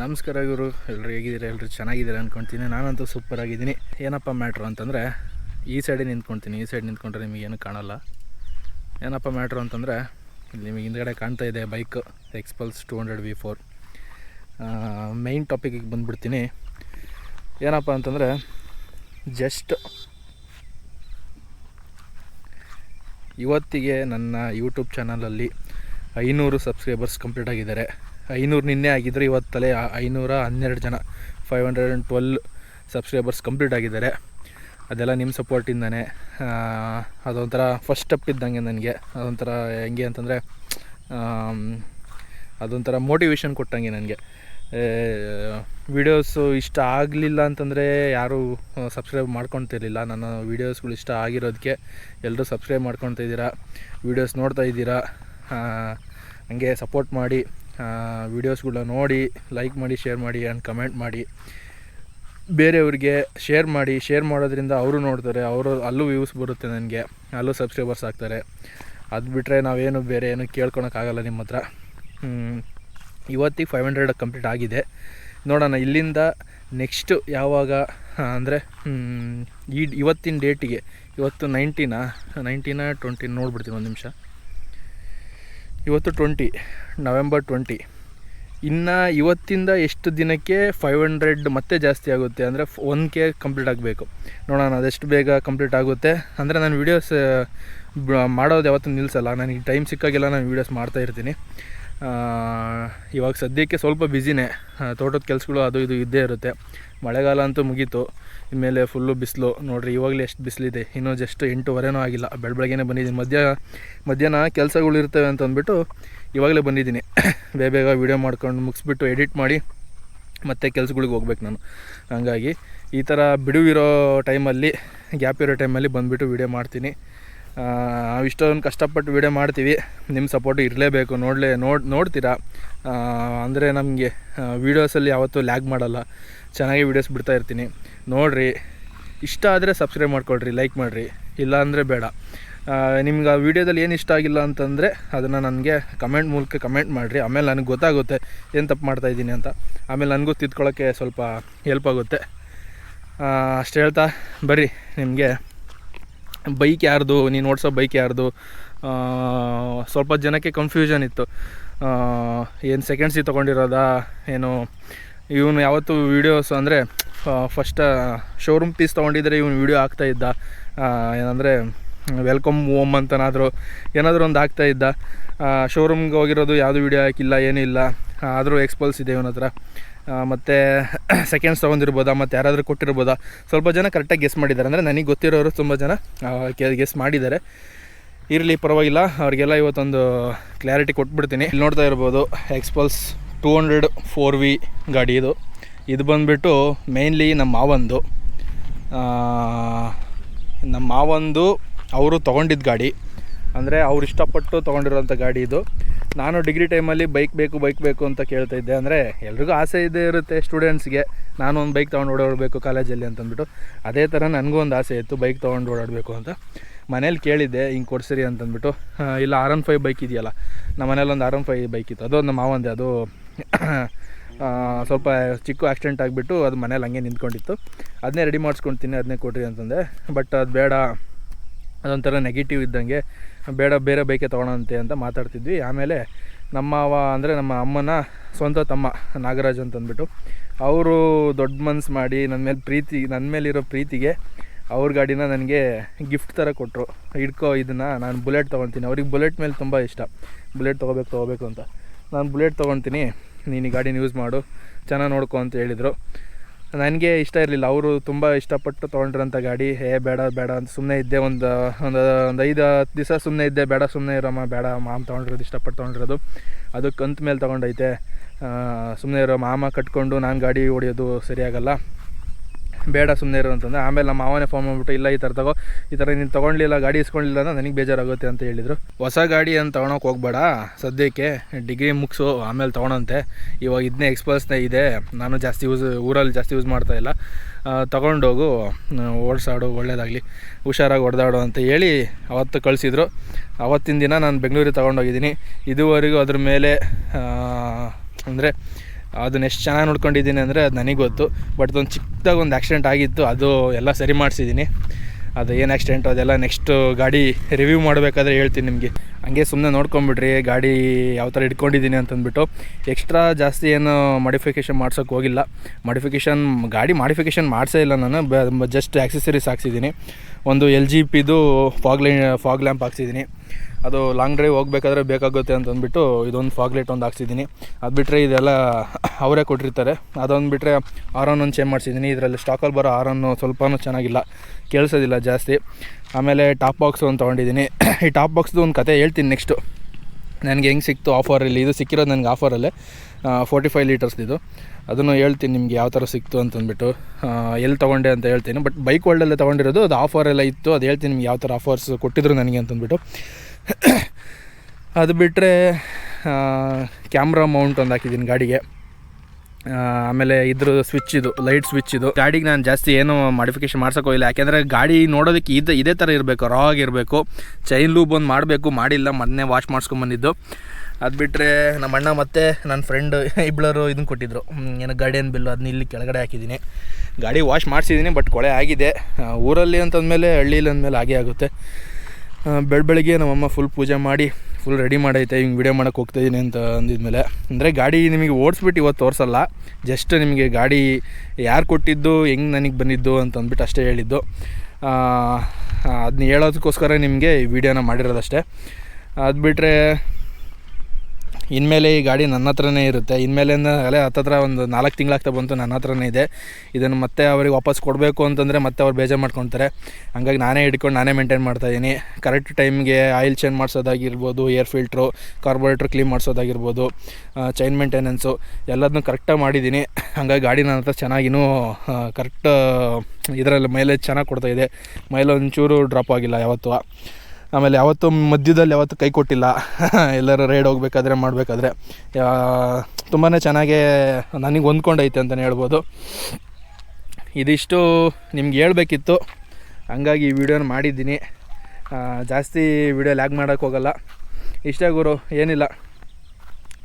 ನಮಸ್ಕಾರ ಗುರು ಎಲ್ಲರೂ ಹೇಗಿದ್ದೀರಾ? ಎಲ್ಲರೂ ಚೆನ್ನಾಗಿದ್ದೀರಾ ಅಂದ್ಕೊಳ್ತೀನಿ ನಾನಂತೂ ಸೂಪರ್ ಆಗಿದ್ದೀನಿ. ಏನಪ್ಪ ಮ್ಯಾಟ್ರು ಅಂತಂದರೆ, ಈ ಸೈಡೇ ನಿಂತ್ಕೊಳ್ತೀನಿ ಈ ಸೈಡ್ ನಿಂತ್ಕೊಂಡ್ರೆ ನಿಮಗೇನು ಕಾಣಲ್ಲ. ಏನಪ್ಪ ಮ್ಯಾಟ್ರು ಅಂತಂದರೆ ಇಲ್ಲಿ ನಿಮಗೆ ಹಿಂದ್ಗಡೆ ಕಾಣ್ತಾ ಇದೆ bike Xpulse two hundred V four main ಟಾಪಿಕಿಗೆ ಬಂದುಬಿಡ್ತೀನಿ. ಏನಪ್ಪ ಅಂತಂದರೆ ಜಸ್ಟ್ ಇವತ್ತಿಗೆ ನನ್ನ ಯೂಟ್ಯೂಬ್ ಚಾನಲಲ್ಲಿ ಐನೂರು ಸಬ್ಸ್ಕ್ರೈಬರ್ಸ್ ಕಂಪ್ಲೀಟ್ ಆಗಿದ್ದಾರೆ. ಐನೂರು ನಿನ್ನೆ ಆಗಿದ್ದರೆ ತಲೆ ಐನೂರ ಹನ್ನೆರಡು ಜನ five hundred and twelve subscribers complete ಆಗಿದ್ದಾರೆ. ಅದೆಲ್ಲ ನಿಮ್ಮ ಸಪೋರ್ಟಿಂದನೇ ಅದೊಂಥರ ಫಸ್ಟ್ ಸ್ಟೆಪ್ ಇದ್ದಂಗೆ ನನಗೆ. ಅದೊಂಥರ ಹೆಂಗೆ ಅಂತಂದರೆ ಅದೊಂಥರ ಮೋಟಿವೇಶನ್ ಕೊಟ್ಟಂಗೆ ನನಗೆ. ವೀಡಿಯೋಸು ಇಷ್ಟ ಆಗಲಿಲ್ಲ ಅಂತಂದರೆ ಯಾರೂ ಸಬ್ಸ್ಕ್ರೈಬ್ ಮಾಡ್ಕೊತಿರ್ಲಿಲ್ಲ ನನ್ನ ವೀಡಿಯೋಸ್ಗಳು ಇಷ್ಟ ಆಗಿರೋದಕ್ಕೆ ಎಲ್ಲರೂ ಸಬ್ಸ್ಕ್ರೈಬ್ ಮಾಡ್ಕೊತಾ ಇದ್ದೀರಾ ವೀಡಿಯೋಸ್ ನೋಡ್ತಾ ಇದ್ದೀರಾ ಹಂಗೆ ಸಪೋರ್ಟ್ ಮಾಡಿ. ವೀಡಿಯೋಸ್ಗಳನ್ನ ನೋಡಿ ಲೈಕ್ ಮಾಡಿ ಶೇರ್ ಮಾಡಿ ಆ್ಯಂಡ್ ಕಮೆಂಟ್ ಮಾಡಿ. ಬೇರೆಯವ್ರಿಗೆ ಶೇರ್ ಮಾಡಿ ಶೇರ್ ಮಾಡೋದ್ರಿಂದ ಅವರು ನೋಡ್ತಾರೆ, ಅವರು ಅಲ್ಲೂ ವ್ಯೂಸ್ ಬರುತ್ತೆ ನನಗೆ, ಅಲ್ಲೂ ಸಬ್ಸ್ಕ್ರೈಬರ್ಸ್ ಆಗ್ತಾರೆ. ಅದು ಬಿಟ್ಟರೆ ನಾವೇನು ಬೇರೆ ಏನು ಕೇಳ್ಕೊಳಕ್ಕಾಗಲ್ಲ ನಿಮ್ಮ ಹತ್ರ. ಇವತ್ತಿಗೆ ಫೈವ್ ಹಂಡ್ರೆಡ್ ಕಂಪ್ಲೀಟ್ ಆಗಿದೆ. ನೋಡೋಣ ಇಲ್ಲಿಂದ ನೆಕ್ಸ್ಟು ಯಾವಾಗ ಅಂದರೆ ಈ, ಇವತ್ತಿನ ಡೇಟಿಗೆ ಇವತ್ತು ನೈನ್ಟೀನಾ ನೈನ್ಟೀನ ಟ್ವೆಂಟಿ ನೋಡ್ಬಿಡ್ತೀನಿ ಒಂದು ನಿಮಿಷ. ಇವತ್ತು ಟ್ವೆಂಟಿ ನವೆಂಬರ್ ಟ್ವೆಂಟಿ ಇನ್ನು ಇವತ್ತಿಂದ ಎಷ್ಟು ದಿನಕ್ಕೆ ಫೈವ್ ಹಂಡ್ರೆಡ್ ಮತ್ತೆ ಜಾಸ್ತಿ ಆಗುತ್ತೆ ಅಂದರೆ ಒನ್ ಕೆ ಕಂಪ್ಲೀಟ್ ಆಗಬೇಕು. ನೋಡೋಣ ಅದೆಷ್ಟು ಬೇಗ ಕಂಪ್ಲೀಟ್ ಆಗುತ್ತೆ. ಅಂದರೆ ನಾನು ವೀಡಿಯೋಸ್ ಮಾಡೋದು ಯಾವತ್ತೂ ನಿಲ್ಲಿಸಲ್ಲ ನನಗೆ ಟೈಮ್ ಸಿಕ್ಕಾಗೆಲ್ಲ ನಾನು ವೀಡಿಯೋಸ್ ಮಾಡ್ತಾ ಇರ್ತೀನಿ. ಆ, ಇವಾಗ ಸದ್ಯಕ್ಕೆ ಸ್ವಲ್ಪ ಬ್ಯುಸಿನೇ. ತೋಟದ ಕೆಲಸಗಳು ಅದು ಇದು ಇದ್ದೇ ಇರುತ್ತೆ. ಮಳೆಗಾಲ ಅಂತೂ ಮುಗೀತು. ಇನ್ಮೇಲೆ ಫುಲ್ಲು ಬಿಸಿಲು. ನೋಡಿರಿ, ಇವಾಗಲೇ ಎಷ್ಟು ಬಿಸಿಲಿದೆ. ಇನ್ನೂ ಜಸ್ಟ್ ಎಂಟೂವರೆನೂ ಆಗಿಲ್ಲ. ಬೆಳ ಬೆಳಗ್ಗೆನೇ ಬಂದಿದ್ದೀನಿ. ಮಧ್ಯ, ಮಧ್ಯಾಹ್ನ ಕೆಲಸಗಳು ಇರ್ತವೆ ಅಂತ ಅಂದ್ಬಿಟ್ಟು ಇವಾಗಲೇ ಬಂದಿದ್ದೀನಿ. ಬೇಗ ಬೇಗ ವೀಡಿಯೋ ಮಾಡ್ಕೊಂಡು ಮುಗಿಸ್ಬಿಟ್ಟು ಎಡಿಟ್ ಮಾಡಿ ಮತ್ತೆ ಕೆಲಸಗಳಿಗೆ ಹೋಗ್ಬೇಕು ನಾನು. ಹಂಗಾಗಿ ಈ ಥರ ಬಿಡುವಿರೋ ಟೈಮಲ್ಲಿ ಗ್ಯಾಪ್ ಇರೋ ಟೈಮಲ್ಲಿ ಬಂದುಬಿಟ್ಟು ವೀಡಿಯೋ ಮಾಡ್ತೀನಿ. ನಾವು ಇಷ್ಟೊಂದು ಕಷ್ಟಪಟ್ಟು ವೀಡಿಯೋ ಮಾಡ್ತೀವಿ. ನಿಮ್ಮ ಸಪೋರ್ಟ್ ಇರಲೇಬೇಕು. ನೋಡಲೇ, ನೋಡಿ, ನೋಡ್ತೀರಾ? ಅಂದರೆ ನಮಗೆ ವೀಡಿಯೋಸಲ್ಲಿ ಯಾವತ್ತೂ ಲ್ಯಾಗ್ ಮಾಡಲ್ಲ. ಚೆನ್ನಾಗಿ ವೀಡಿಯೋಸ್ ಬಿಡ್ತಾ ಇರ್ತೀನಿ. ನೋಡಿರಿ, ಇಷ್ಟ ಆದರೆ ಸಬ್ಸ್ಕ್ರೈಬ್ ಮಾಡ್ಕೊಳ್ರಿ ಲೈಕ್ ಮಾಡಿರಿ. ಇಲ್ಲ ಅಂದರೆ ಬೇಡ ನಿಮ್ಗೆ ಆ ವೀಡಿಯೋದಲ್ಲಿ ಏನು ಇಷ್ಟ ಆಗಿಲ್ಲ ಅಂತಂದರೆ ಅದನ್ನು ನನಗೆ ಕಮೆಂಟ್ ಮೂಲಕ ಕಮೆಂಟ್ ಮಾಡಿರಿ. ಆಮೇಲೆ ನನಗೆ ಗೊತ್ತಾಗುತ್ತೆ ಏನು ತಪ್ಪು ಮಾಡ್ತಾಯಿದ್ದೀನಿ ಅಂತ. ಆಮೇಲೆ ನನಗೂ ತಿದ್ಕೊಳ್ಳೋಕ್ಕೆ ಸ್ವಲ್ಪ ಹೆಲ್ಪ್ ಆಗುತ್ತೆ. ಅಷ್ಟು ಹೇಳ್ತಾ, ಬರ್ರಿ ನಿಮಗೆ. ಬೈಕ್ ಯಾರ್ದು, ನೀನು ಓಡಿಸೋ ಬೈಕ್ ಯಾರ್ದು ಸ್ವಲ್ಪ ಜನಕ್ಕೆ ಕನ್ಫ್ಯೂಷನ್ ಇತ್ತು. ಏನು ಸೆಕೆಂಡ್ಸಿ ತೊಗೊಂಡಿರೋದಾ, ಏನು, ಇವನು ಯಾವತ್ತು ವೀಡಿಯೋಸ್ ಅಂದರೆ ಫಸ್ಟ್ ಶೋರೂಮ್ ಪೀಸ್ ತೊಗೊಂಡಿದ್ರೆ ಇವನು ವೀಡಿಯೋ ಇದ್ದ. ಏನಂದರೆ ವೆಲ್ಕಮ್ ಓಮ್ ಅಂತನಾದರೂ ಏನಾದರೂ ಒಂದು ಆಗ್ತಾ ಇದ್ದ. ಶೋರೂಮ್ಗೆ ಹೋಗಿರೋದು ಯಾವುದು ವೀಡಿಯೋ ಹಾಕಿಲ್ಲ, ಏನೂ ಇಲ್ಲ. ಆದರೂ ಎಕ್ಸ್ಪಲ್ಸ್ ಇದೆ ಇವನ ಹತ್ರ ಮತ್ತು ಸೆಕೆಂಡ್ಸ್ ತೊಗೊಂಡಿರ್ಬೋದಾ, ಮತ್ತು ಯಾರಾದರೂ ಕೊಟ್ಟಿರ್ಬೋದಾ? ಸ್ವಲ್ಪ ಜನ ಕರೆಕ್ಟಾಗಿ ಗೆಸ್ ಮಾಡಿದ್ದಾರೆ. ಅಂದರೆ ನನಗೆ ಗೊತ್ತಿರೋರು ತುಂಬ ಜನ ಗೆಸ್ ಮಾಡಿದ್ದಾರೆ. ಇರಲಿ, ಪರವಾಗಿಲ್ಲ. ಅವ್ರಿಗೆಲ್ಲ ಇವತ್ತೊಂದು ಕ್ಲಾರಿಟಿ ಕೊಟ್ಬಿಡ್ತೀನಿ. ಇಲ್ಲಿ ನೋಡ್ತಾ ಇರ್ಬೋದು Xpulse two hundred four V ಗಾಡಿ ಇದು. ಇದು ಬಂದುಬಿಟ್ಟು ಮೇಯ್ನ್ಲಿ ನಮ್ಮ ಮಾವಂದು. ನಮ್ಮ ಮಾವಂದು, ಅವರು ತೊಗೊಂಡಿದ್ದ ಗಾಡಿ. ಅಂದರೆ ಅವ್ರು ಇಷ್ಟಪಟ್ಟು ತೊಗೊಂಡಿರೋಂಥ ಗಾಡಿ ಇದು. ನಾನು ಡಿಗ್ರಿ ಟೈಮಲ್ಲಿ ಬೈಕ್ ಬೇಕು ಬೈಕ್ ಬೇಕು ಅಂತ ಕೇಳ್ತಾ ಇದ್ದೆ. ಅಂದರೆ ಎಲ್ರಿಗೂ ಆಸೆ ಇದ್ದೇ ಇರುತ್ತೆ ಸ್ಟೂಡೆಂಟ್ಸ್ಗೆ. ನಾನು ಒಂದು ಬೈಕ್ ತೊಗೊಂಡು ಓಡಾಡಬೇಕು ಕಾಲೇಜಲ್ಲಿ ಅಂತಂದ್ಬಿಟ್ಟು. ಅದೇ ಥರ ನನಗೂ ಒಂದು ಆಸೆ ಇತ್ತು, ಬೈಕ್ ತೊಗೊಂಡು ಓಡಾಡಬೇಕು ಅಂತ. ಮನೇಲಿ ಕೇಳಿದ್ದೆ, ಹಿಂಗೆ ಕೊಡ್ಸಿರಿ ಅಂತಂದ್ಬಿಟ್ಟು. ಇಲ್ಲ, ಆರ್ ಒನ್ ಫೈವ್ ಬೈಕ್ ಇದೆಯಲ್ಲ, ನಮ್ಮ ಮನೇಲಿ ಒಂದು ಆರ್ ಒನ್ ಫೈವ್ ಬೈಕ್ ಇತ್ತು. ಅದು ನಮ್ಮ ಮಾವಂದೆ, ಅದು ಸ್ವಲ್ಪ ಚಿಕ್ಕ ಆಕ್ಸಿಡೆಂಟ್ ಆಗಿಬಿಟ್ಟು ಅದು ಮನೇಲಿ ಹಂಗೆ ನಿಂತ್ಕೊಂಡಿತ್ತು. ಅದನ್ನೇ ರೆಡಿ ಮಾಡಿಸ್ಕೊಳ್ತೀನಿ ಅದನ್ನೇ ಕೊಡ್ರಿ ಅಂತಂದೆ. ಬಟ್ ಅದು ಬೇಡ. ಅದೊಂಥರ ನೆಗೆಟಿವ್ ಇದ್ದಂಗೆ ಬೇಡ, ಬೇರೆ ಬೈಕೆ ತೊಗೊಳಂತೆ ಅಂತ ಮಾತಾಡ್ತಿದ್ವಿ. ಆಮೇಲೆ ನಮ್ಮ ಅವ ಅಂದರೆ ನಮ್ಮ ಅಮ್ಮನ ಸ್ವಂತ ತಮ್ಮ, ನಾಗರಾಜ್ ಅಂತಂದ್ಬಿಟ್ಟು, ಅವರು ದೊಡ್ಡ ಮನ್ಸು ಮಾಡಿ ನನ್ನ ಮೇಲೆ ಪ್ರೀತಿ ನನ್ನ ಮೇಲಿರೋ ಪ್ರೀತಿಗೆ ಅವ್ರ ಗಾಡಿನ ನನಗೆ ಗಿಫ್ಟ್ ಥರ ಕೊಟ್ಟರು ಹಿಡ್ಕೋ, ಇದನ್ನು ನಾನು ಬುಲೆಟ್ ತೊಗೊತೀನಿ ಅವ್ರಿಗೆ ಬುಲೆಟ್ ಮೇಲೆ ತುಂಬ ಇಷ್ಟ. ಬುಲೆಟ್ ತೊಗೋಬೇಕು ತೊಗೋಬೇಕು ಅಂತ. ನಾನು ಬುಲೆಟ್ ತೊಗೊತೀನಿ ನೀನು ಈ ಗಾಡಿನ ಯೂಸ್ ಮಾಡು. ಚೆನ್ನಾಗಿ ನೋಡ್ಕೊ ಅಂತ ಹೇಳಿದರು. ನನಗೆ ಇಷ್ಟ ಇರಲಿಲ್ಲ. ಅವರು ತುಂಬ ಇಷ್ಟಪಟ್ಟು ತೊಗೊಂಡ್ರಂಥ ಗಾಡಿ. ಹೇ, ಬೇಡ ಬೇಡ ಅಂತ ಸುಮ್ಮನೆ ಇದ್ದೆ. ಒಂದು ಒಂದು ಒಂದು ಐದು, ಹತ್ತು ದಿವಸ ಸುಮ್ಮನೆ ಇದ್ದೆ. ಬೇಡ ಸುಮ್ಮನೆ ಇರೋಮ್ಮ, ಬೇಡ. ಮಾಮ್ ತೊಗೊಂಡಿರೋದು, ಇಷ್ಟಪಟ್ಟು ತೊಗೊಂಡಿರೋದು. ಅದು ಕಂತು ಮೇಲೆ ತೊಗೊಂಡೈತೆ. ಸುಮ್ಮನೆ ಇರೋ, ಮಾಮ ಕಟ್ಕೊಂಡು ನಾನು ಗಾಡಿ ಹೊಡೆಯೋದು ಸರಿಯಾಗಲ್ಲ. ಬೇಡ ಸುಮ್ಮನೆ ಇರು ಅಂತಂದ್ರೆ. ಆಮೇಲೆ ನಮ್ಮ ಮಾವನೇ ಫೋನ್ ಮಾಡಿಬಿಟ್ಟು, ಇಲ್ಲ ಈ ಥರ ತಗೋ, ಈ ಥರ ನೀನು ತೊಗೊಂಡಿಲ್ಲ ಗಾಡಿ ಇಸ್ಕೊಂಡಿಲ್ಲ ಅಂದ್ರೆ ನನಗೆ ಬೇಜಾರಾಗುತ್ತೆ ಅಂತ ಹೇಳಿದರು. ಹೊಸ ಗಾಡಿ ಅಂತ ತೊಗೊಳಕ್ಕೆ ಹೋಗ್ಬೇಡ. ಸದ್ಯಕ್ಕೆ ಡಿಗ್ರಿ ಮುಗಿಸು, ಆಮೇಲೆ ತೊಗೊಳಂತೆ. ಇವಾಗ ಇದನ್ನೇ ಎಕ್ಸ್ಪಲ್ಸ್ನೇ ಇದೆ. ನಾನು ಜಾಸ್ತಿ ಯೂಸ್ ಊರಲ್ಲಿ ಜಾಸ್ತಿ ಯೂಸ್ ಮಾಡ್ತಾ ಇಲ್ಲ. ತೊಗೊಂಡೋಗು ಓಡಿಸಾಡು, ಒಳ್ಳೇದಾಗಲಿ. ಹುಷಾರಾಗಿ ಹೊಡೆದಾಡು ಅಂತ ಹೇಳಿ ಅವತ್ತು ಕಳಿಸಿದ್ರು. ಅವತ್ತಿನ ದಿನ ನಾನು ಬೆಂಗಳೂರಿಗೆ ತೊಗೊಂಡೋಗಿದ್ದೀನಿ. ಇದುವರೆಗೂ ಅದ್ರ ಮೇಲೆ ಅಂದರೆ ಅದನ್ನ ಎಷ್ಟು ಚೆನ್ನಾಗಿ ನೋಡ್ಕೊಂಡಿದ್ದೀನಿ ಅಂದರೆ ಅದು ನನಗೆ ಗೊತ್ತು. ಬಟ್ ಒಂದು ಚಿಕ್ಕದಾಗಿ ಒಂದು ಆ್ಯಕ್ಸಿಡೆಂಟ್ ಆಗಿತ್ತು, ಅದು ಎಲ್ಲ ಸರಿ ಮಾಡಿಸಿದ್ದೀನಿ ಅದು ಏನು ಆ್ಯಕ್ಸಿಡೆಂಟು ಅದೆಲ್ಲ ನೆಕ್ಸ್ಟು ಗಾಡಿ ರಿವ್ಯೂ ಮಾಡಬೇಕಾದ್ರೆ ಹೇಳ್ತೀನಿ ನಿಮಗೆ. ಹಂಗೆ ಸುಮ್ಮನೆ ನೋಡ್ಕೊಂಬಿಡ್ರಿ, ಗಾಡಿ ಯಾವ ಥರ ಇಟ್ಕೊಂಡಿದ್ದೀನಿ ಅಂತಂದ್ಬಿಟ್ಟು. ಎಕ್ಸ್ಟ್ರಾ ಜಾಸ್ತಿ ಏನು ಮಾಡಿಫಿಕೇಷನ್ ಮಾಡ್ಸೋಕೆ ಹೋಗಿಲ್ಲ. ಮಾಡಿಫಿಕೇಷನ್ ಗಾಡಿ ಮಾಡಿಫಿಕೇಷನ್ ಮಾಡಿಸೇ ಇಲ್ಲ ನಾನು ಜಸ್ಟ್ ಆಕ್ಸೆಸರೀಸ್ ಹಾಕ್ಸಿದ್ದೀನಿ ಒಂದು ಎಲ್ ಜಿ ಪಿದು ಫಾಗ್ ಫಾಗ್ ಲ್ಯಾಂಪ್ ಹಾಕ್ಸಿದ್ದೀನಿ ಅದು ಲಾಂಗ್ ಡ್ರೈವ್ ಹೋಗ್ಬೇಕಾದ್ರೆ ಬೇಕಾಗುತ್ತೆ ಅಂತಂದ್ಬಿಟ್ಟು ಇದೊಂದು ಫಾಗ್ ಲೈಟ್ ಒಂದು ಹಾಕ್ಸಿದ್ದೀನಿ. ಅದು ಬಿಟ್ಟರೆ ಇದೆಲ್ಲ ಅವರೇ ಕೊಟ್ಟಿರ್ತಾರೆ. ಅದೊಂದು ಬಿಟ್ಟರೆ ಆರನ್ ಒಂದು ಚೇಂಜ್ ಮಾಡಿಸಿದ್ದೀನಿ. ಇದರಲ್ಲಿ ಸ್ಟಾಕಲ್ಲಿ ಬರೋ ಆರನ್ನು ಸ್ವಲ್ಪನೂ ಚೆನ್ನಾಗಿಲ್ಲ. ಕೇಳಿಸೋದಿಲ್ಲ ಜಾಸ್ತಿ. ಆಮೇಲೆ ಟಾಪ್ ಬಾಕ್ಸ್ ಒಂದು ತೊಗೊಂಡಿದ್ದೀನಿ. ಈ ಟಾಪ್ ಬಾಕ್ಸ್ದು ಒಂದು ಕತೆ ಹೇಳ್ತೀನಿ ನೆಕ್ಸ್ಟು ನನಗೆ ಹೆಂಗೆ ಸಿಕ್ತು ಆಫರಲ್ಲಿ ಇದು ಸಿಕ್ಕಿರೋದು ನನಗೆ ಆಫರಲ್ಲೇ ಫೋರ್ಟಿ ಫೈವ್ ಲೀಟರ್ಸ್ದು ಅದನ್ನು ಹೇಳ್ತೀನಿ ನಿಮ್ಗೆ ಯಾವ ಥರ ಸಿಕ್ತು ಅಂತಂದ್ಬಿಟ್ಟು ಎಲ್ಲಿ ತೊಗೊಂಡೆ ಅಂತ ಹೇಳ್ತೀನಿ. ಬಟ್ ಬೈಕ್ ವರ್ಲ್ಡಲ್ಲೇ ತೊಗೊಂಡಿರೋದು, ಅದು ಆಫರೆಲ್ಲ ಇತ್ತು. ಅದು ಹೇಳ್ತೀನಿ ನಿಮ್ಗೆ ಯಾವ ಥರ ಆಫರ್ಸ್ ಕೊಟ್ಟಿದ್ರು ನನಗೆ ಅಂತಂದ್ಬಿಟ್ಟು ಅದು ಬಿಟ್ಟರೆ ಕ್ಯಾಮ್ರಾ ಮೌಂಟ್ ಒಂದು ಹಾಕಿದ್ದೀನಿ ಗಾಡಿಗೆ. ಆಮೇಲೆ ಇದ್ರ ಸ್ವಿಚ್ ಇದು ಲೈಟ್ ಸ್ವಿಚ್ ಇದು. ಗಾಡಿಗೆ ನಾನು ಜಾಸ್ತಿ ಏನು ಮಾಡಿಫಿಕೇಶನ್ ಮಾಡ್ಸೋಕೆ ಹೋಗಿಲ್ಲ ಯಾಕೆಂದರೆ ಗಾಡಿ ನೋಡೋದಕ್ಕೆ ಇದು, ಇದೇ ಥರ ಇರಬೇಕು ರಾ ಆಗಿರಬೇಕು. ಚೈನ್ ಲೂಬ್ ಒಂದು ಮಾಡಬೇಕು, ಮಾಡಿಲ್ಲ, ಮೊನ್ನೆ ವಾಶ್ ಮಾಡಿಸ್ಕೊಂಬಂದಿದ್ದು ಅದು ಬಿಟ್ಟರೆ ನಮ್ಮ ಅಣ್ಣ ಮತ್ತು ನನ್ನ ಫ್ರೆಂಡ್ ಇಬ್ಬಳರು ಇದನ್ನು ಕೊಟ್ಟಿದ್ರು. ಗಾಡಿ ಏನು ಗಾರ್ಡಿಯನ್ ಬಿಲ್ಲು ಅದನ್ನ ಇಲ್ಲಿ ಕೆಳಗಡೆ ಹಾಕಿದ್ದೀನಿ ಗಾಡಿ ವಾಶ್ ಮಾಡಿಸಿದ್ದೀನಿ ಬಟ್ ಕೊಳೆ ಆಗಿದೆ. ಊರಲ್ಲಿ ಅಂತಂದಮೇಲೆ ಹಳ್ಳಿಲಿ ಅಂದಮೇಲೆ ಹಾಗೇ ಆಗುತ್ತೆ. ಬೆಳ ಬೆಳಗ್ಗೆ ನಮ್ಮಮ್ಮ ಫುಲ್ ಪೂಜೆ ಮಾಡಿ ಫುಲ್ ರೆಡಿ ಮಾಡೈತೆ, ಹಿಂಗೆ ವಿಡಿಯೋ ಮಾಡೋಕೆ ಹೋಗ್ತಾಯಿದ್ದೀನಿ ಅಂತ ಅಂದಿದ್ಮೇಲೆ. ಅಂದರೆ ಗಾಡಿ ನಿಮಗೆ ಓಡಿಸ್ಬಿಟ್ಟು ಇವತ್ತು ತೋರಿಸಲ್ಲ ಜಸ್ಟ್ ನಿಮಗೆ ಗಾಡಿ ಯಾರು ಕೊಟ್ಟಿದ್ದು, ಹೆಂಗೆ ನನಗೆ ಬಂದಿದ್ದು ಅಂತ ಅಂದ್ಬಿಟ್ಟು ಅಷ್ಟೇ ಹೇಳಿದ್ದು. ಅದನ್ನ ಹೇಳೋದಕ್ಕೋಸ್ಕರ ನಿಮಗೆ ಈ ವಿಡಿಯೋನ ಮಾಡಿರೋದಷ್ಟೇ. ಅದು ಬಿಟ್ಟರೆ ಇನ್ಮೇಲೆ ಈ ಗಾಡಿ ನನ್ನ ಹತ್ರನೇ ಇರುತ್ತೆ. ಇನ್ಮೇಲಿಂದ ಅಲ್ಲೇ ಹತ್ತತ್ರ ಒಂದು ನಾಲ್ಕು ತಿಂಗಳಾಗ್ತಾ ಬಂತು, ನನ್ನ ಹತ್ರನೇ ಇದೆ. ಇದನ್ನು ಮತ್ತೆ ಅವ್ರಿಗೆ ವಾಪಸ್ ಕೊಡಬೇಕು ಅಂತಂದರೆ ಮತ್ತೆ ಅವ್ರು ಬೇಜಾರು ಮಾಡ್ಕೊತಾರೆ. ಹಂಗಾಗಿ ನಾನೇ ಹಿಡ್ಕೊಂಡು ನಾನೇ ಮೇಂಟೈನ್ ಮಾಡ್ತಾಯಿದ್ದೀನಿ ಕರೆಕ್ಟ್ ಟೈಮ್ಗೆ ಆಯಿಲ್ ಚೇಂಜ್ ಮಾಡಿಸೋದಾಗಿರ್ಬೋದು ಏರ್ ಫಿಲ್ಟ್ರು ಕಾರ್ಬೋರೇಟ್ರ್ ಕ್ಲೀನ್ ಮಾಡಿಸೋದಾಗಿರ್ಬೋದು ಚೈನ್ ಮೇಂಟೆನೆನ್ಸು ಎಲ್ಲದನ್ನೂ ಕರೆಕ್ಟಾಗಿ ಮಾಡಿದ್ದೀನಿ ಹಂಗಾಗಿ ಗಾಡಿ ನನ್ನ ಹತ್ರ ಚೆನ್ನಾಗಿನೂ ಕರೆಕ್ಟ್ ಇದರಲ್ಲಿ ಮೈಲೇಜ್ ಚೆನ್ನಾಗಿ ಕೊಡ್ತಾಯಿದೆ ಮೈಲೇಜ್ ಒಂಚೂರು ಡ್ರಾಪ್ ಆಗಿಲ್ಲ ಯಾವತ್ತೂ. ಆಮೇಲೆ ಯಾವತ್ತೂ ಮಧ್ಯದಲ್ಲಿ ಯಾವತ್ತೂ ಕೈ ಕೊಟ್ಟಿಲ್ಲ. ಎಲ್ಲರೂ ರೈಡ್ ಹೋಗ್ಬೇಕಾದ್ರೆ ಮಾಡಬೇಕಾದ್ರೆ. ತುಂಬಾ ಚೆನ್ನಾಗೇ ನನಗೆ ಹೊಂದ್ಕೊಂಡೈತೆ ಅಂತಲೇ ಹೇಳ್ಬೋದು. ಇದಿಷ್ಟು ನಿಮ್ಗೆ ಹೇಳಬೇಕಿತ್ತು. ಹಂಗಾಗಿ ಈ ವಿಡಿಯೋನ ಮಾಡಿದ್ದೀನಿ. ಜಾಸ್ತಿ ವಿಡಿಯೋ ಲ್ಯಾಗ್ ಮಾಡೋಕ್ಕೆ ಹೋಗಲ್ಲ. ಇಷ್ಟೇ ಗುರು, ಏನಿಲ್ಲ.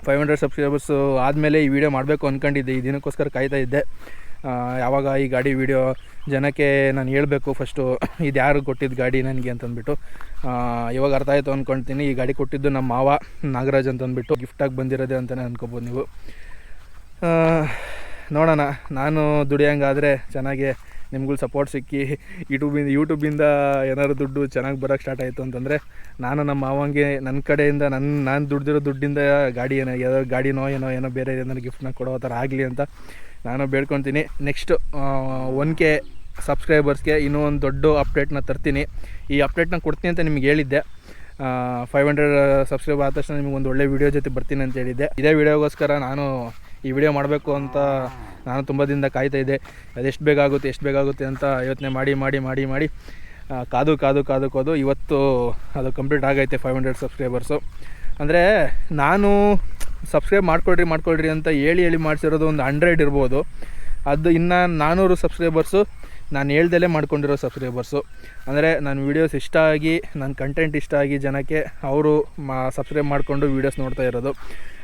ಫೈವ್ ಹಂಡ್ರೆಡ್ ಸಬ್ಸ್ಕ್ರೈಬರ್ಸು ಆದಮೇಲೆ ಈ ವಿಡಿಯೋ ಮಾಡಬೇಕು ಅಂದ್ಕೊಂಡಿದ್ದೆ ಈ ದಿನಕ್ಕೋಸ್ಕರ ಕಾಯ್ತಾ ಇದ್ದೆ. ಯಾವಾಗ ಈ ಗಾಡಿ ವೀಡಿಯೋ ಜನಕ್ಕೆ ನಾನು ಹೇಳಬೇಕು ಫಸ್ಟು, ಇದು ಯಾರು ಕೊಟ್ಟಿದ್ದು ಗಾಡಿ ನನಗೆ ಅಂತಂದ್ಬಿಟ್ಟು. ಇವಾಗ ಅರ್ಥ ಆಯಿತು ಅಂದ್ಕೊಳ್ತೀನಿ ಈ ಗಾಡಿ ಕೊಟ್ಟಿದ್ದು ನಮ್ಮ ಮಾವ ನಾಗರಾಜ್ ಅಂತಂದ್ಬಿಟ್ಟು ಗಿಫ್ಟಾಗಿ ಬಂದಿರೋದೆ ಅಂತಲೇ ಅಂದ್ಕೊಬೋದು ನೀವು. ನೋಡೋಣ, ನಾನು ದುಡಿಯೋಂಗಾದರೆ ಚೆನ್ನಾಗೆ ನಿಮ್ಗಳು ಸಪೋರ್ಟ್ ಸಿಕ್ಕಿ, ಯೂಟ್ಯೂಬಿಂದ ಯೂಟ್ಯೂಬಿಂದ ಏನಾದ್ರು ದುಡ್ಡು ಚೆನ್ನಾಗಿ ಬರೋಕ್ಕೆ ಸ್ಟಾರ್ಟ್ ಆಯಿತು ಅಂತಂದರೆ, ನಾನು ನಮ್ಮ ಮಾವಂಗೆ ನನ್ನ ಕಡೆಯಿಂದ ನನ್ನ ನಾನು ದುಡ್ದಿರೋ ದುಡ್ಡಿಂದ ಗಾಡಿ ಏನೋ ಯಾವುದೋ ಗಾಡಿನೋ ಏನೋ ಏನೋ ಬೇರೆ ಏನಾದ್ರು ಗಿಫ್ಟ್ನ ಕೊಡೋ ಥರ ಆಗಲಿ ಅಂತ ನಾನು ಬೇಡ್ಕೊತೀನಿ. ನೆಕ್ಸ್ಟು ಒನ್ ಕೆ ಸಬ್ಸ್ಕ್ರೈಬರ್ಸ್ಗೆ ಇನ್ನೂ ಒಂದು ದೊಡ್ಡ ಅಪ್ಡೇಟ್ನ ತರ್ತೀನಿ. ಈ ಅಪ್ಡೇಟ್ನ ಕೊಡ್ತೀನಿ ಅಂತ ನಿಮ್ಗೆ ಹೇಳಿದ್ದೆ. ಫೈವ್ ಹಂಡ್ರೆಡ್ ಸಬ್ಸ್ಕ್ರೈಬ್ ಆದ ತಕ್ಷಣ ನಿಮ್ಗೆ ಒಂದು ಒಳ್ಳೆ ವೀಡಿಯೋ ಜೊತೆ ಬರ್ತೀನಿ ಅಂತ ಹೇಳಿದ್ದೆ. ಇದೇ ವಿಡಿಯೋಗೋಸ್ಕರ ನಾನು ಈ ವಿಡಿಯೋ ಮಾಡಬೇಕು ಅಂತ ನಾನು ತುಂಬ ದಿನದಿಂದ ಕಾಯ್ತಾ ಇದ್ದೆ. ಅದೆಷ್ಟು ಬೇಗ ಆಗುತ್ತೆ ಎಷ್ಟು ಬೇಗ ಆಗುತ್ತೆ ಅಂತ ಯೋಚನೆ ಮಾಡಿ ಮಾಡಿ ಮಾಡಿ ಮಾಡಿ ಕಾದು ಕಾದು ಕಾದು ಕಾದು ಇವತ್ತು ಅದು ಕಂಪ್ಲೀಟ್ ಆಗೈತೆ ಫೈವ್ ಹಂಡ್ರೆಡ್ ಸಬ್ಸ್ಕ್ರೈಬರ್ಸು ಅಂದರೆ ನಾನು ಸಬ್ಸ್ಕ್ರೈಬ್ ಮಾಡ್ಕೊಳ್ರಿ ಮಾಡ್ಕೊಳ್ರಿ ಅಂತ ಹೇಳಿ ಹೇಳಿ ಮಾಡಿಸಿರೋದು ಒಂದು ಹಂಡ್ರೆಡ್ ಇರ್ಬೋದು. ಅದು ಇನ್ನು ನಾನ್ನೂರು ಸಬ್ಸ್ಕ್ರೈಬರ್ಸು ನಾನು ಹೇಳ್ದಲೇ ಮಾಡ್ಕೊಂಡಿರೋ ಸಬ್ಸ್ಕ್ರೈಬರ್ಸು ಅಂದರೆ ನನ್ನ ವೀಡಿಯೋಸ್ ಇಷ್ಟ ಆಗಿ ನನ್ನ ಕಂಟೆಂಟ್ ಇಷ್ಟ ಆಗಿ ಜನಕ್ಕೆ ಅವರು ಮಾ ಸಬ್ಸ್ಕ್ರೈಬ್ ಮಾಡಿಕೊಂಡು ವೀಡಿಯೋಸ್ ನೋಡ್ತಾ ಇರೋದು.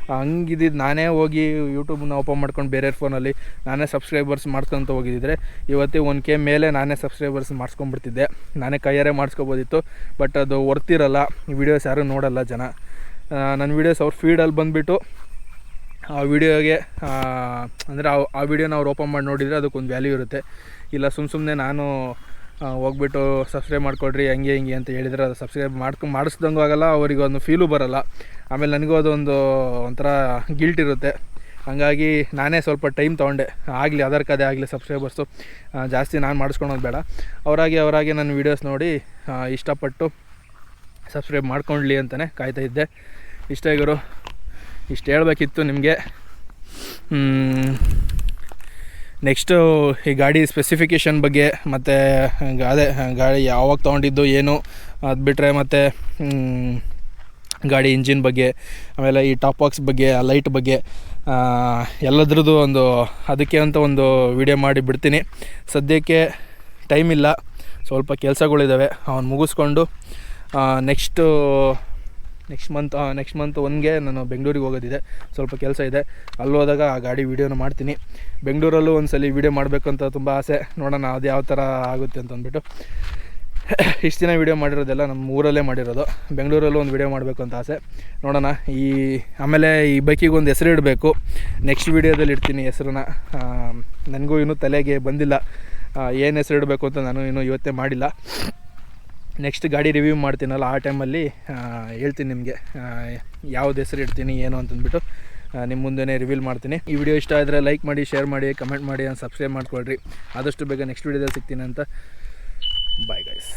ಹಂಗಿದ್ದು ನಾನೇ ಹೋಗಿ ಯೂಟ್ಯೂಬ್ನ ಓಪನ್ ಮಾಡ್ಕೊಂಡು ಬೇರೆ ಫೋನಲ್ಲಿ ನಾನೇ ಸಬ್ಸ್ಕ್ರೈಬರ್ಸ್ ಮಾಡ್ಕೊತ ಹೋಗಿದ್ದಿದ್ರೆ ಇವತ್ತೇ ಒನ್ ಕೆ ಮೇಲೆ ನಾನೇ ಸಬ್ಸ್ಕ್ರೈಬರ್ಸ್ ಮಾಡ್ಸ್ಕೊಂಬಿಡ್ತಿದ್ದೆ ನಾನೇ ಕೈಯಾರೆ ಮಾಡಿಸ್ಕೊಬೋದಿತ್ತು ಬಟ್ ಅದು ವರ್ತಿರಲ್ಲ. ವೀಡಿಯೋಸ್ ಯಾರೂ ನೋಡಲ್ಲ ಜನ. ನನ್ನ ವೀಡಿಯೋಸ್ ಅವ್ರ ಫೀಡಲ್ಲಿ ಬಂದುಬಿಟ್ಟು ಆ ವಿಡಿಯೋಗೆ ಅಂದರೆ ಆ ವಿಡಿಯೋನ ಅವ್ರು ಓಪನ್ ಮಾಡಿ ನೋಡಿದರೆ ಅದಕ್ಕೊಂದು ವ್ಯಾಲ್ಯೂ ಇರುತ್ತೆ. ಇಲ್ಲ ಸುಮ್ಮ ಸುಮ್ಮನೆ ನಾನು ಹೋಗ್ಬಿಟ್ಟು ಸಬ್ಸ್ಕ್ರೈಬ್ ಮಾಡ್ಕೊಡ್ರಿ ಹಂಗೆ ಹಿಂಗೆ ಅಂತ ಹೇಳಿದರೆ ಅದು ಸಬ್ಸ್ಕ್ರೈಬ್ ಮಾಡ್ಕೊ ಮಾಡಿಸ್ದಂಗೂ ಆಗಲ್ಲ, ಅವರಿಗೆ ಒಂದು ಫೀಲು ಬರಲ್ಲ. ಆಮೇಲೆ ನನಗೂ ಅದೊಂದು ಒಂಥರ ಗಿಲ್ಟ್ ಇರುತ್ತೆ. ಹಾಗಾಗಿ ನಾನೇ ಸ್ವಲ್ಪ ಟೈಮ್ ತೊಗೊಂಡೆ. ಆಗಲಿ ಅದರ್ ಕದೆ ಆಗಲಿ ಸಬ್ಸ್ಕ್ರೈಬರ್ಸು ಜಾಸ್ತಿ ನಾನು ಮಾಡಿಸ್ಕೊಳೋದು ಬೇಡ. ಅವರಾಗಿ ಅವರಾಗಿ ನನ್ನ ವೀಡಿಯೋಸ್ ನೋಡಿ ಇಷ್ಟಪಟ್ಟು ಸಬ್ಸ್ಕ್ರೈಬ್ ಮಾಡ್ಕೊಳ್ಳಿ ಅಂತಲೇ ಕಾಯ್ತಾ ಇದ್ದೆ. ಇಷ್ಟೇ ಗುರು, ಇಷ್ಟು ಹೇಳಬೇಕಿತ್ತು ನಿಮಗೆ. ನೆಕ್ಸ್ಟು ಈ ಗಾಡಿ ಸ್ಪೆಸಿಫಿಕೇಷನ್ ಬಗ್ಗೆ ಮತ್ತು ಅದೇ ಗಾಡಿ ಯಾವಾಗ ತೊಗೊಂಡಿದ್ದು, ಏನು ಅದು ಬಿಟ್ಟರೆ ಮತ್ತು ಗಾಡಿ ಇಂಜಿನ್ ಬಗ್ಗೆ, ಆಮೇಲೆ ಈ ಟಾಪ್ ಬಾಕ್ಸ್ ಬಗ್ಗೆ, ಆ ಲೈಟ್ ಬಗ್ಗೆ ಎಲ್ಲದ್ರದ್ದು ಒಂದು ಅದಕ್ಕೆ ಅಂತ ಒಂದು ವಿಡಿಯೋ ಮಾಡಿ ಬಿಡ್ತೀನಿ. ಸದ್ಯಕ್ಕೆ ಟೈಮ್ ಇಲ್ಲ. ಸ್ವಲ್ಪ ಕೆಲಸಗಳಿದ್ದಾವೆ ಅವನು ಮುಗಿಸ್ಕೊಂಡು next next month next month ಒನ್ಗೆ ನಾನು ಬೆಂಗಳೂರಿಗೆ ಹೋಗೋದಿದೆ. ಸ್ವಲ್ಪ ಕೆಲಸ ಇದೆ. ಅಲ್ಲಿ ಹೋದಾಗ ಆ ಗಾಡಿ ವೀಡಿಯೋನ ಮಾಡ್ತೀನಿ. ಬೆಂಗಳೂರಲ್ಲೂ ಒಂದು ಸಲ ವೀಡಿಯೋ ಮಾಡಬೇಕು ಅಂತ ತುಂಬ ಆಸೆ. ನೋಡೋಣ ಅದು ಯಾವ ಥರ ಆಗುತ್ತೆ ಅಂತ ಅಂದ್ಬಿಟ್ಟು. ಇಷ್ಟು ದಿನ ವೀಡಿಯೋ ಮಾಡಿರೋದೆಲ್ಲ ನಮ್ಮ ಊರಲ್ಲೇ ಮಾಡಿರೋದು. ಬೆಂಗಳೂರಲ್ಲೂ ಒಂದು ವೀಡಿಯೋ ಮಾಡಬೇಕು ಅಂತ ಆಸೆ. ನೋಡೋಣ. ಈ, ಆಮೇಲೆ ಈ ಬೈಕಿಗೆ ಒಂದು ಹೆಸರು ಇಡಬೇಕು. ನೆಕ್ಸ್ಟ್ ವೀಡಿಯೋದಲ್ಲಿ ಇಡ್ತೀನಿ ಹೆಸರನ್ನ. ನನಗೂ ಇನ್ನೂ ತಲೆಗೆ ಬಂದಿಲ್ಲ. ಏನು ಹೆಸರು ಇಡಬೇಕು ಅಂತ ನಾನು ಇನ್ನೂ ಇವತ್ತೇ ಮಾಡಿಲ್ಲ. ನೆಕ್ಸ್ಟ್ ಗಾಡಿ ರಿವ್ಯೂ ಮಾಡ್ತೀನಲ್ಲ, ಆ ಟೈಮಲ್ಲಿ ಹೇಳ್ತೀನಿ ನಿಮಗೆ. ಯಾವ್ದು ಹೆಸರು ಇಡ್ತೀನಿ, ಏನು ಅಂತಂದ್ಬಿಟ್ಟು ನಿಮ್ಮ ಮುಂದೆ ರಿವೀಲ್ ಮಾಡ್ತೀನಿ. ಈ ವಿಡಿಯೋ ಇಷ್ಟ ಆದರೆ ಲೈಕ್ ಮಾಡಿ ಶೇರ್ ಮಾಡಿ ಕಮೆಂಟ್ ಮಾಡಿ ಸಬ್ಸ್ಕ್ರೈಬ್ ಮಾಡ್ಕೊಳ್ರಿ. ಆದಷ್ಟು ಬೇಗ ನೆಕ್ಸ್ಟ್ ವಿಡಿಯೋದಲ್ಲಿ ಸಿಗ್ತೀನಿ ಅಂತ. Bye guys